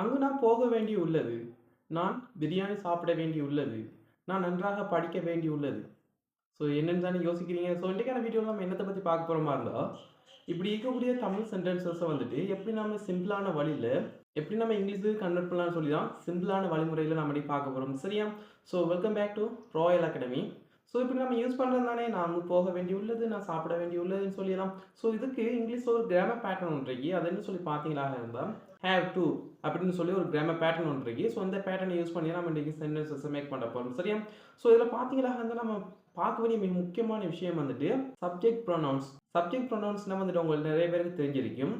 அங்கு நான் போக வேண்டி உள்ளது. நான் பிரியாணி சாப்பிட வேண்டி உள்ளது. நான் நன்றாக படிக்க வேண்டி உள்ளது. ஸோ என்னென்னு தானே யோசிக்கிறீங்க? ஸோ இன்றைக்கான வீடியோவில் நம்ம என்னத்தை பற்றி பார்க்க போகிற மாதிரி இருந்தால் இப்படி இருக்கக்கூடிய தமிழ் சென்டென்சஸை வந்துட்டு எப்படி நம்ம சிம்பிளான வழியில் எப்படி நம்ம இங்கிலீஷுக்கு கன்வெர்ட் பண்ணலாம்னு சொல்லி தான் சிம்பிளான வழிமுறையில் நம்ம அப்படி பார்க்க போகிறோம் சரியா? So welcome back to royal academy so இப்படி நம்ம யூஸ் பண்ணுறது தானே? நான் அங்கே போக வேண்டி உள்ளது நான் சாப்பிட வேண்டி உள்ளதுன்னு சொல்லிடலாம் ஸோ இதுக்கு இங்கிலீஷ் ஒரு கிராமர் பேட்டர்ன் ஒன்று இருக்கு. அது என்ன சொல்லி பார்த்தீங்களா இருந்தால் ஹேவ் டு அப்படின்னு சொல்லி ஒரு கிராம பேட்டர்ன் ஒன்று இருக்கு. ஸோ அந்த பேட்டர்னை யூஸ் பண்ணி நம்ம இன்றைக்கி சென்டென்சஸ் மேக் பண்ண போகிறோம் சரியா? ஸோ இதில் பார்த்தீங்களா? இருந்தால் நம்ம பார்க்க வேண்டிய மிக முக்கியமான விஷயம் வந்துட்டு சப்ஜெக்ட் ப்ரொனவுன்ஸ் சப்ஜெக்ட் ப்ரொனவுன்ஸ்னால் வந்துட்டு உங்களுக்கு நிறைய பேருக்கு தெரிஞ்சிருக்கும்.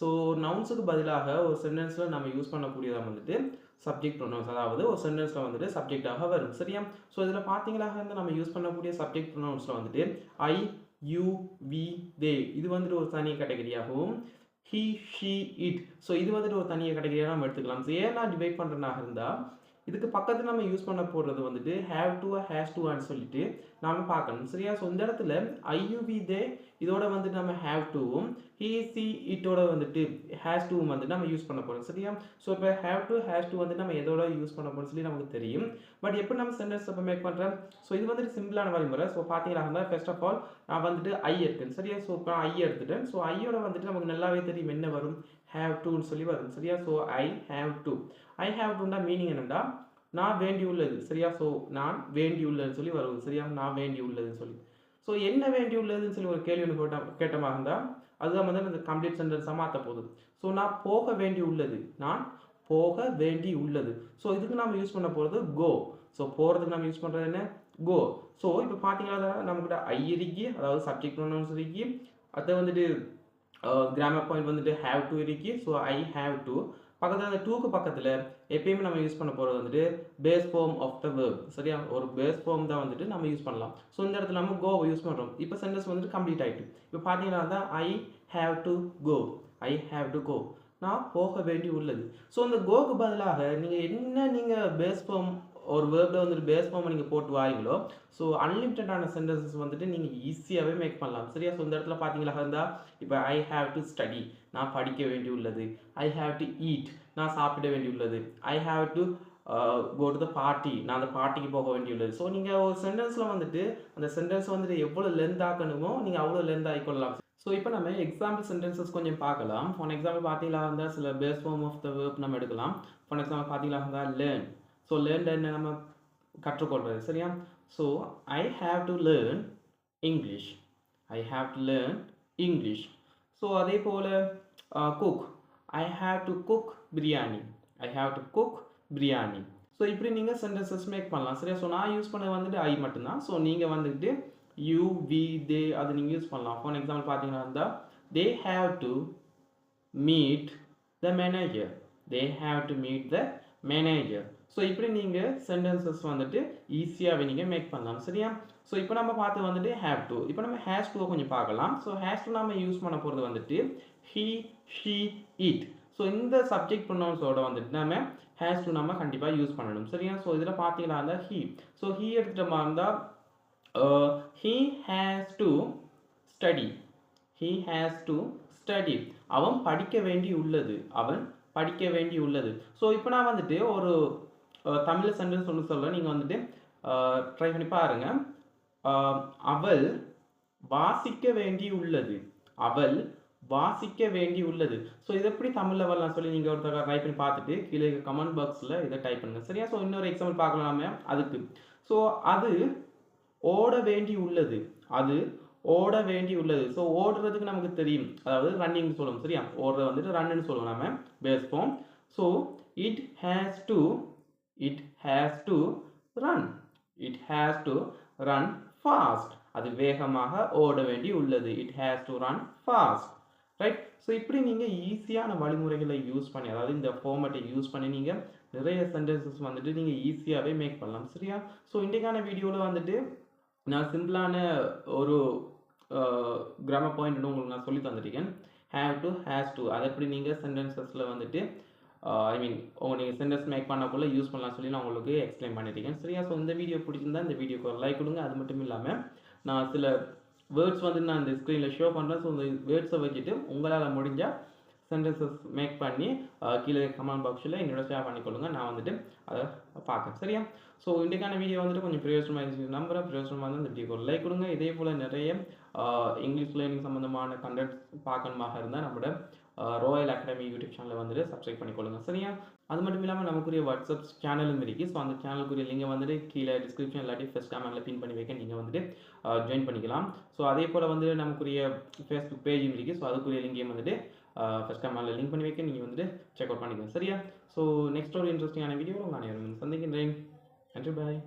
ஸோ நவுன்ஸுக்கு பதிலாக ஒரு சென்டென்ஸில் நம்ம யூஸ் பண்ணக்கூடியதாக வந்துட்டு சப்ஜெக்ட் ப்ரொனவுன்ஸ் அதாவது ஒரு சென்டென்ஸில் வந்துட்டு சப்ஜெக்டாக வரும். சரியா? ஸோ இதில் பார்த்தீங்களா? வந்து நம்ம யூஸ் பண்ணக்கூடிய சப்ஜெக்ட் ப்ரொனவுன்ஸில் வந்துட்டு ஐ யூ வி தே இது வந்துட்டு ஒரு தனி கேட்டகரியாகவும் ஹி ஷி இட் ஸோ இது வந்துட்டு ஒரு தனியாக கேட்டகரியாக நம்ம எடுத்துக்கலாம். ஸோ ஏன் நான் டிவைட் பண்ணுறேனாக இருந்தால் இதுக்கு பக்கத்தில் நம்ம யூஸ் பண்ண போடுறது வந்துட்டு ஹேவ் டு ஹேஸ் டுவான்னு சொல்லிட்டு நாம் பார்க்கணும். சரியா? ஸோ இந்த இடத்துல ஐயுவி தே இதோட வந்துட்டு நம்ம ஹேவ் டுவும் ஏசி இட்டோட வந்துட்டு ஹேஸ் டூ வந்துட்டு நம்ம யூஸ் பண்ண போகிறோம் சரியா? ஸோ இப்போ ஹேவ் டு ஹேஸ் டூ வந்து நம்ம எதோட யூஸ் பண்ண போகிறோம் சொல்லி நமக்கு தெரியும். பட் எப்படி நம்ம சென்டென்ஸ் இப்போ மேக் பண்ணுறேன் ஸோ இது வந்துட்டு சிம்பிளான வழிமுறை. ஸோ பார்த்தீங்கன்னா இருந்தால் ஃபர்ஸ்ட் ஆஃப் ஆல் நான் வந்துட்டு ஐ எடுத்தேன் சரியா? ஸோ இப்போ ஐ எடுத்துட்டேன். ஸோ ஐயோட வந்துட்டு நமக்கு நல்லாவே தெரியும் என்ன வரும்? ஹேவ் டூன்னு சொல்லி வரும் சரியா? So I have to I have டுன்னா meaning என்னென்னா நான் வேண்டி உள்ளது சரியா? ஸோ நான் வேண்டி உள்ளதுன்னு சொல்லி வரும் சரியா? நான் வேண்டி உள்ளதுன்னு சொல்லி. ஸோ என்ன வேண்டி உள்ளதுன்னு சொல்லி ஒரு கேள்வி ஒன்று கேட்ட கேட்டமாக இருந்தால் அதுதான் வந்து அந்த கம்ப்ளீட் சென்டென்ஸாக மாற்ற போகுது. ஸோ நான் போக வேண்டி உள்ளது. நான் போக வேண்டி உள்ளது. ஸோ இதுக்கு நம்ம யூஸ் பண்ண போகிறது கோ ஸோ போகிறதுக்கு நம்ம யூஸ் பண்ணுறது என்ன? கோ ஸோ இப்போ பார்த்தீங்கன்னா நம்மக்கிட்ட ஐ இருக்கு. அதாவது சப்ஜெக்ட் ப்ரொனவுன்ஸ் இருக்கு. அதை வந்துட்டு கிராமர் பாயிண்ட் வந்துட்டு ஹேவ் டு இருக்கு. ஸோ ஐ ஹேவ் டு பக்கத்தில் அந்த டூக்கு பக்கத்தில் எப்பயுமே நம்ம யூஸ் பண்ண போகிறது வந்துட்டு base form of the verb சரியா? ஒரு பேஸ் ஃபார்ம் தான் வந்துட்டு நம்ம யூஸ் பண்ணலாம். ஸோ இந்த இடத்துல நம்ம கோ யூஸ் பண்ணுறோம் இப்போ சென்டென்ஸ் வந்துட்டு கம்ப்ளீட் ஆகிட்டு இப்போ பார்த்தீங்கன்னா தான் I have to go I have to go நான் போக வேண்டி உள்ளது. ஸோ அந்த கோக்கு பதிலாக நீங்கள் என்ன நீங்கள் பேஸ் ஃபார்ம் ஒரு வேர்பில் வந்துட்டு பேஸ் ஃபார்ம் நீங்கள் போட்டு வாரீங்களோ ஸோ அன்லிமிட்டடான சென்டென்சஸ் வந்துட்டு நீங்கள் ஈஸியாகவே மேக் பண்ணலாம். சரியா? ஸோ இந்த இடத்துல பார்த்தீங்களா இருந்தால் இப்போ ஐ ஹாவ் டு ஸ்டடி நான் படிக்க வேண்டி உள்ளது. ஐ ஹாவ் டு ஈட் நான் சாப்பிட வேண்டி உள்ளது. I have to go to the party நான் அந்த பார்ட்டிக்கு போக வேண்டியுள்ளது ஸோ நீங்கள் ஒரு சென்டென்ஸில் வந்துட்டு அந்த சென்டென்ஸ் வந்துட்டு எவ்வளோ லென்த் ஆக்கணுமோ நீங்கள் அவ்வளோ லென்த் ஆகிக்கொள்ளலாம் ஸோ இப்போ நம்ம எக்ஸாம்பிள் சென்டென்சஸ் கொஞ்சம் பார்க்கலாம். ஃபார் எக்ஸாம்பிள் பார்த்தீங்களா இருந்தால் சில base form of the verb நம்ம எடுக்கலாம். ஃபார் எக்ஸாம்பிள் பார்த்தீங்களா இருந்தால் லேர்ன் ஸோ லேர்ன் என்ன நம்ம கற்றுக்கொள்வது சரியா? So I have to learn English I have to learn English so அதே போல் cook I have to cook biryani I have to cook biryani so இப்படி நீங்கள் சென்டென்சஸ் மேக் பண்ணலாம் சரியா? ஸோ நான் யூஸ் பண்ணது வந்துட்டு ஐ மட்டும்தான். ஸோ நீங்கள் வந்துட்டு யூ வி தே அது நீங்கள் யூஸ் பண்ணலாம். ஃபார் எக்ஸாம்பிள் பார்த்தீங்கன்னா இருந்தால் they have to meet the manager they have to meet the manager so இப்படி நீங்கள் சென்டென்சஸ் வந்துட்டு ஈஸியாகவே நீங்கள் மேக் பண்ணலாம் சரியா? ஸோ இப்போ நம்ம பார்த்து வந்துட்டு ஹேவ் டு இப்போ நம்ம ஹேஷ் டூவை கொஞ்சம் பார்க்கலாம். ஸோ ஹேஷ் டூ நம்ம யூஸ் பண்ண போகிறது வந்துட்டு ஹீ ஷீ இட் ஸோ இந்த சப்ஜெக்ட் ப்ரொனவுன்ஸோட வந்துட்டு நம்ம ஹேஷ் டூ நம்ம கண்டிப்பாக யூஸ் பண்ணணும் சரியா? ஸோ இதில் பார்த்தீங்கன்னா இருந்தால் ஹீ ஸோ ஹீ எடுத்துகிட்டோமா இருந்தால் he has to study he has to study அவன் படிக்க வேண்டி உள்ளது அவன் படிக்க வேண்டி உள்ளது ஸோ இப்போ நான் வந்துட்டு ஒரு தமிழில் சென்டென்ஸ் ஒன்று சொல்ல நீங்கள் வந்துட்டு ட்ரை பண்ணி பாருங்க. அவள் வாசிக்க வேண்டி உள்ளது. அவள் வாசிக்க வேண்டி உள்ளது. ஸோ இதை எப்படி தமிழில் வரலாம் சொல்லி நீங்கள் ஒருத்தர் ட்ரை பண்ணி பார்த்துட்டு கீழே கமெண்ட் பாக்ஸில் இதை டைப் பண்ணுங்கள் சரியா? ஸோ இன்னொரு எக்ஸாம்பிள் பார்க்கலாமே அதுக்கு. ஸோ அது ஓட வேண்டி உள்ளது. அது ஓட வேண்டி உள்ளது. ஸோ ஓடுறதுக்கு நமக்கு தெரியும். அதாவது ரன்னிங் சொல்லுவோம். சரியா? ஓடுறது வந்துட்டு ரன்னு சொல்லுவோம் நம்ம. Base so it has to it has to run it has to run fast அது வேகமாக ஓட வேண்டி உள்ளது. It has to run fast right so இப்படி நீங்கள் ஈஸியான வழிமுறைகளை யூஸ் பண்ணி அதாவது இந்த ஃபார்மேட்டை யூஸ் பண்ணி நீங்கள் நிறைய சென்டென்சஸ் வந்துட்டு நீங்கள் ஈஸியாகவே மேக் பண்ணலாம். சரியா? ஸோ இன்றைக்கான வீடியோவில் வந்துட்டு நான் சிம்பிளான ஒரு கிராம பாயிண்ட் உங்களுக்கு நான் சொல்லி தந்துருக்கேன் ஹேவ் டு ஹேஸ் டு அதை எப்படி நீங்கள் சென்டென்சஸில் வந்துட்டு ஐ மீன் உங்கள் நீங்கள் சென்டென்ஸ் மேக் பண்ணக்குள்ள யூஸ் பண்ணலாம் சொல்லி நான் உங்களுக்கு எக்ஸ்பிளைன் பண்ணியிருக்கேன் சரியா? ஸோ இந்த வீடியோ பிடிச்சிருந்தா இந்த வீடியோக்கு ஒரு லைக் கொடுங்க. அது மட்டும் இல்லாமல் நான் சில வேர்ட்ஸ் வந்து நான் இந்த ஸ்க்ரீனில் ஷோ பண்ணுறேன் ஸோ இந்த வேர்ட்ஸை வச்சுட்டு உங்களால் முடிஞ்சால் சென்டென்சஸ் மேக் பண்ணி uh, கீழே கமெண்ட் பாக்ஸில் என்னோட ஷேர் பண்ணிக்கொள்ளுங்க. நான் வந்துட்டு அதை பார்க்கேன் சரியா? ஸோ இன்றைக்கான வீடியோ வந்துட்டு கொஞ்சம் பிரயோஜனமாக இருந்துச்சு. நம்புறேன். பிரயோஜனமாக இருந்தால் இந்த வீடியோக்கு ஒரு லைக் கொடுங்க. இதே போல் நிறைய இங்கிலீஷ் லேர்னிங் சம்மந்தமான கண்டென்ட் பார்க்கணுமாக இருந்தால் நம்மளோட ராயல் அகாடமி யூடியூப் சேனலை வந்துட்டு சப்ஸ்கிரைப் பண்ணிக்கொள்ளுங்க. சரியா? அது மட்டும் இல்லாமல் நமக்குரிய வாட்ஸ்அப் சேனலும் இருக்குது ஸோ அந்த சேனலுக்குரிய லிங்கை வந்துட்டு கீழே டிஸ்கிரிப்ஷன் இல்லாட்டி ஃபஸ்ட் கமெண்ட்டில் பின் பண்ணி வைக்க நீங்கள் வந்துட்டு ஜாயின் பண்ணிக்கலாம். ஸோ அதே போல் வந்துட்டு நமக்குரிய ஃபேஸ்புக் பேஜும் இருக்குது ஸோ அதுக்குரிய லிங்கையும் வந்துட்டு ஃபஸ்ட் கமெண்ட்டில் லிங்க் பண்ணி வைக்க நீங்கள் வந்துட்டு செக் அவுட் பண்ணிக்கலாம். சரியா? ஸோ நெக்ஸ்ட் ஒரு இன்ட்ரெஸ்டிங்கான வீடியோ நான் சந்திக்கின்றேன். நன்றி பாய்